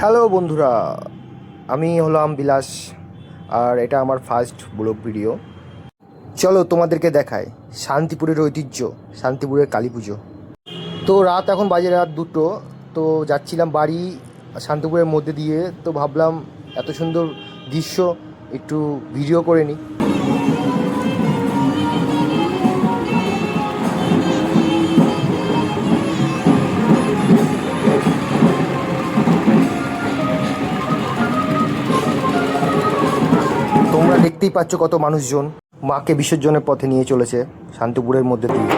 Hello বন্ধুরা, আমি হলাম বিলাস, আর এটা আমার ফার্স্ট ব্লগ ভিডিও চলো তোমাদেরকে দেখায় শান্তিপুরের ঐতিহ্য, শান্তিপুরের কালী পুজো। তো রাত এখন বাজে রাত দুটো, তো যাচ্ছিলাম বাড়ি, শান্তিপুরের মধ্যে দিয়ে, তো ভাবলাম এত সুন্দর দৃশ্য, একটু ভিডিও করে নিই দেখতেই পাচ্ছ কত মানুষজন। মাকে বিসর্জনের পথে নিয়ে চলেছে শান্তিপুরের মধ্যে দিয়ে।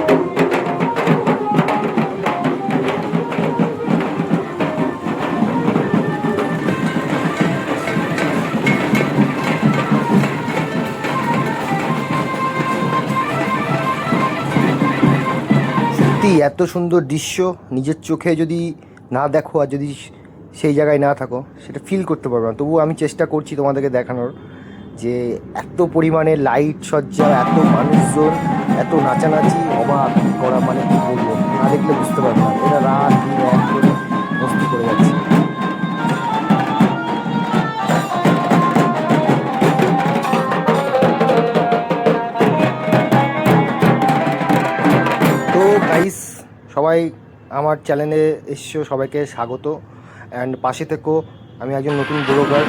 সত্যি এত সুন্দর দৃশ্য, নিজের চোখে যদি না দেখো আর যদি সেই জায়গায় না থাকো, সেটা ফিল করতে পারবে না। তবুও আমি চেষ্টা করছি তোমাদেরকে দেখানোর। যে এত পরিমাণে লাইট সজ্জা, এত মানুষজন, এত নাচানাচি অবাক করা মানে কি বলব? না দেখলে বুঝতে পারবে না। এরা রাত দিন এক করে মস্তি করে যাচ্ছে। সবাই আমার চ্যানেলে এসছো, সবাইকে স্বাগত। অ্যান্ড পাশে থেকো, আমি একজন নতুন ব্লগার।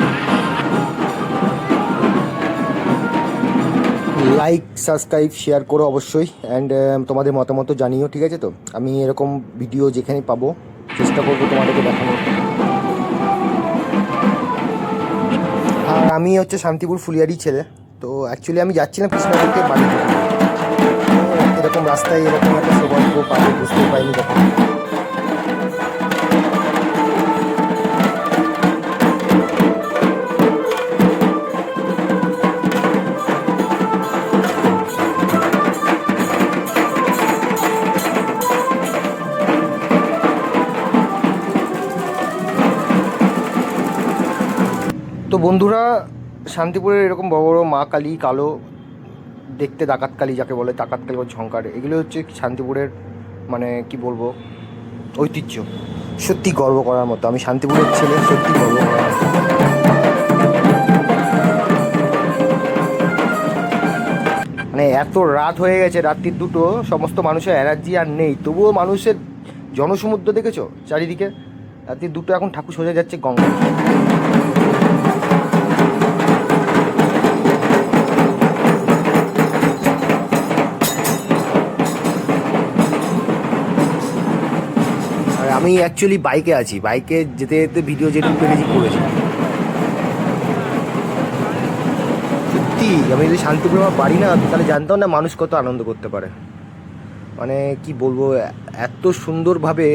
লাইক সাবস্ক্রাইব শেয়ার করো অবশ্যই অ্যান্ড তোমাদের মতামত জানিও, ঠিক আছে তো? আমি এরকম ভিডিও যেখানে পাবো, চেষ্টা করব তোমাদেরকে দেখানোর। আর আমি হচ্ছে শান্তিপুর ফুলিয়ারি ছেলে, তো অ্যাকচুয়ালি আমি যাচ্ছিলাম কৃষ্ণনগরকে বাড়ি। থেকে। তো এরকম রাস্তায় এরকম একটা সৌভাগ্য পাবো বুঝতে পারিনি তখন তো বন্ধুরা, শান্তিপুরের এরকম বড় বড় মা কালী, কালো, দেখতে ডাকাত কালী যাকে বলে ডাকাত কালী বা ঝঙ্কার এগুলো হচ্ছে শান্তিপুরের মানে কি বলব, ঐতিহ্য। সত্যি গর্ব করার মতো। আমি শান্তিপুরের ছেলে, সত্যি গর্ব করার মানে এত রাত হয়ে গেছে, রাত্রির দুটো, সমস্ত মানুষের অ্যালার্জি আর নেই। তবুও মানুষের জনসমুদ্র দেখেছ চারিদিকে? রাত্রির দুটো এখন ঠাকুর সোজা যাচ্ছে গঙ্গা আমি অ্যাকচুয়ালি বাইকে আছি। বাইকে যেতে যেতে ভিডিও যেটুকু পেরেছি করেছি। সত্যি, আমি যদি শান্তিপুর আমার বাড়ি না, তাহলে জানতাম না মানুষ কত আনন্দ করতে পারে। মানে কি বলব, এত সুন্দরভাবে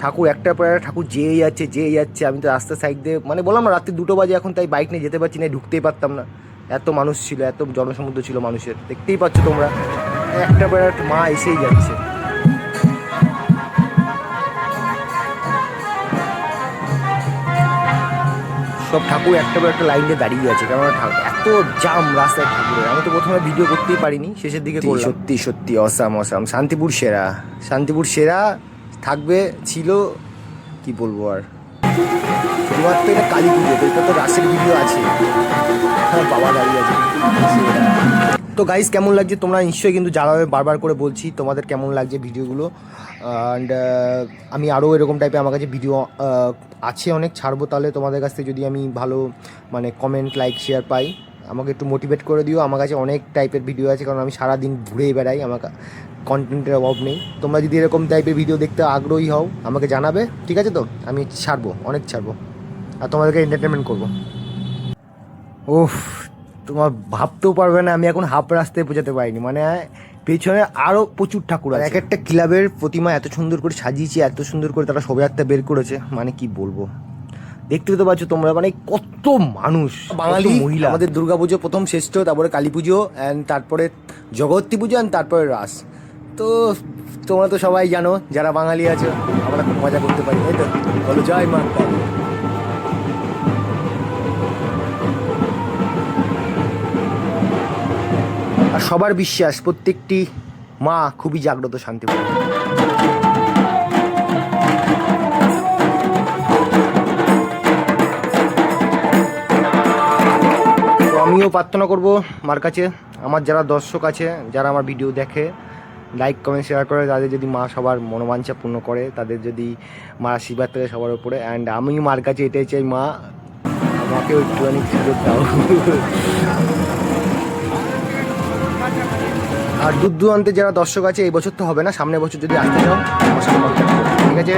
ঠাকুর একটার পর ঠাকুর যেয়ে যাচ্ছে যেয়ে যাচ্ছে, আমি তো রাস্তার সাইড দিয়ে মানে বললাম রাত্রি দুটো বাজে এখন, তাই বাইক নিয়ে যেতে পারছি না, ঢুকতেই পারতাম না। এত মানুষ ছিল, এত জনসমুদ্র ছিল মানুষের। দেখতেই পাচ্ছ তোমরা, একটা পর মা এসেই যাচ্ছে। সব ঠাকুর একটা পর একটা লাইন দিয়ে দাঁড়িয়ে আছে। কারণ এত জাম রাস্তায় ঠাকুরের আমি তো প্রথমে ভিডিও করতেই পারিনি শেষের দিকে সত্যি সত্যি অসাম অসাম। শান্তিপুর সেরা। শান্তিপুর সেরা থাকবে ছিল কি বলব আর? শুধুমাত্র এটা কালী পুজো তো এটা তো রাসের ভিডিও আছে। বাবা দাঁড়িয়ে আছে। তো গাইস কেমন লাগছে? তোমরা নিশ্চয়ই কিন্তু জানাবে বারবার করে বলছি, তোমাদের কেমন লাগছে ভিডিওগুলো? অ্যান্ড আমি আরও এরকম টাইপের আমার কাছে ভিডিও আছে অনেক, ছাড়বো তাহলে তোমাদের কাছ থেকে যদি আমি ভালো মানে কমেন্ট লাইক শেয়ার পাই, আমাকে একটু মোটিভেট করে দিও। আমার কাছে অনেক টাইপের ভিডিও আছে, কারণ আমি সারাদিন ঘুরে বেড়াই, আমার কন্টেন্টের অভাব নেই। তোমরা যদি এরকম টাইপের ভিডিও দেখতে আগ্রহী হও, আমাকে জানাবে, ঠিক আছে তো? আমি ছাড়বো, অনেক ছাড়বো। আর তোমাদেরকে এন্টারটেনমেন্ট করব। উফ তোমার ভাবতেও পারবে না আমি এখন হাফ রাস্তায় পৌঁছাতে পারিনি। মানে পেছনে আরও প্রচুর ঠাকুর আছে। এক একটা ক্লাবের প্রতিমা এত সুন্দর করে সাজিয়েছে এত সুন্দর করে তারা শোভাযাত্রা বের করেছে মানে কি বলব? দেখতে তো পাচ্ছ তোমরা মানে কত মানুষ বাঙালি মহিলা। আমাদের দুর্গাপুজো প্রথম শ্রেষ্ঠ তারপরে কালী পুজো অ্যান্ড তারপরে জগত্রী পুজো অ্যান্ড তারপরে রাস। তো তোমরা তো সবাই জানো যারা বাঙালি আছে আমরা খুব মজা করতে পারি তাই তো? বলো জয় মা সবার বিশ্বাস, প্রত্যেকটি মা খুবই জাগ্রত শান্তি আমিও প্রার্থনা করব মার কাছে। আমার যারা দর্শক আছে, যারা আমার ভিডিও দেখে লাইক কমেন্ট শেয়ার করে, তাদের যদি মা সবার মনোবাঞ্ছা পূর্ণ করে, তাদের যদি মা আশীর্বাদ থাকে সবার উপরে। অ্যান্ড আমি মার কাছে এটাই চাই, মা, আমাকেও একটুখানি সুযোগ দাও। আর দূর দূরান্তে যারা দর্শক আছে, এই বছর তো হবে না, সামনের বছর যদি আসতে চাও ঠিক আছে?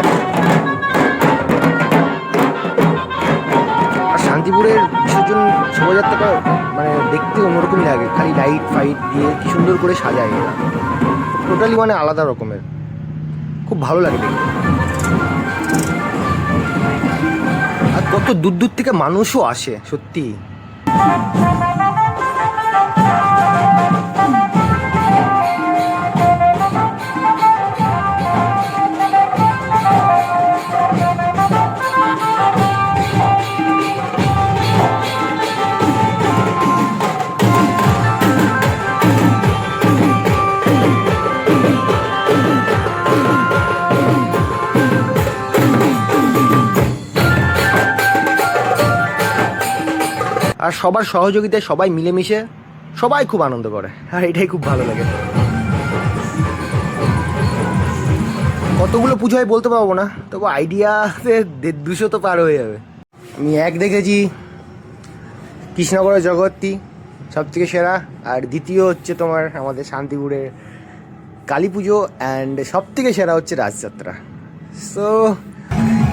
আর শান্তিপুরের বিসর্জন শোভাযাত্রাটা মানে দেখতে অন্যরকমই লাগে, খালি লাইট ফাইট দিয়ে কি সুন্দর করে সাজায় এরা। টোটালি মানে আলাদা রকমের। খুব ভালো লাগে দেখতে। আর কত দূর দূর থেকে মানুষও আসে, সত্যি। আর সবার সহযোগিতায় সবাই মিলেমিশে সবাই খুব আনন্দ করে। আর এটাই খুব ভালো লাগে। কতগুলো পুজো হয় বলতে পারব না, তবু আইডিয়াতে দেড় দুশো তো পার হয়ে যাবে। আমি এক দেখেছি কৃষ্ণনগরের জগত্তি সব থেকে সেরা। আর দ্বিতীয় হচ্ছে তোমার আমাদের শান্তিপুরের কালী পুজো অ্যান্ড সব থেকে সেরা হচ্ছে রাজযাত্রা। সো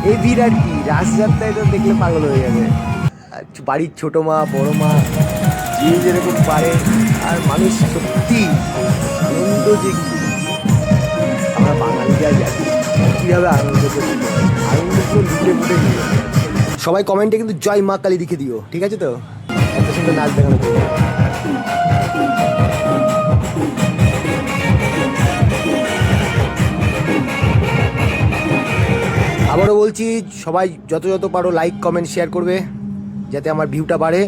এই ভিড় আর কি, রাজযাত্রায় তো দেখলে পাগল হয়ে যাবে। বাড়ির ছোটো মা, বড় মা, যে যেরকম পারে, আর মানুষ সত্যি আনন্দ যে আমরা বাঙালিরা জানি কীভাবে আনন্দ করি আনন্দগুলো লুটে ফুটে সবাই কমেন্টে কিন্তু জয় মা কালী লিখে দিও, ঠিক আছে তো? এত সুন্দর নাচ দেখানো আবারও বলছি, সবাই যত যত পারো লাইক কমেন্ট শেয়ার করবে। যাতে আমার ভিউটা বাড়ে।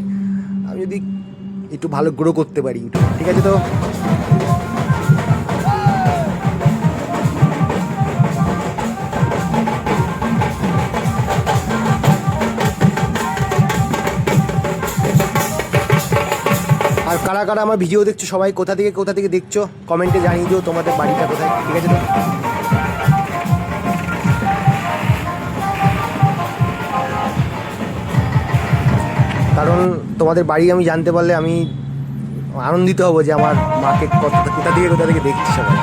আমি যদি একটু ভালো গ্রো করতে পারি ইউটিউব, ঠিক আছে তো? আর কারা কারা আমার ভিডিও দেখছ, সবাই কোথা থেকে কোথা থেকে দেখছ কমেন্টে জানিয়ে দিও তোমাদের বাড়িটা কোথায়, ঠিক আছে তো? কারণ তোমাদের বাড়ি আমি জানতে পারলে আমি আনন্দিত হব যে আমার মাকে কত কোথা থেকে কোথা থেকে দেখছি সবাই।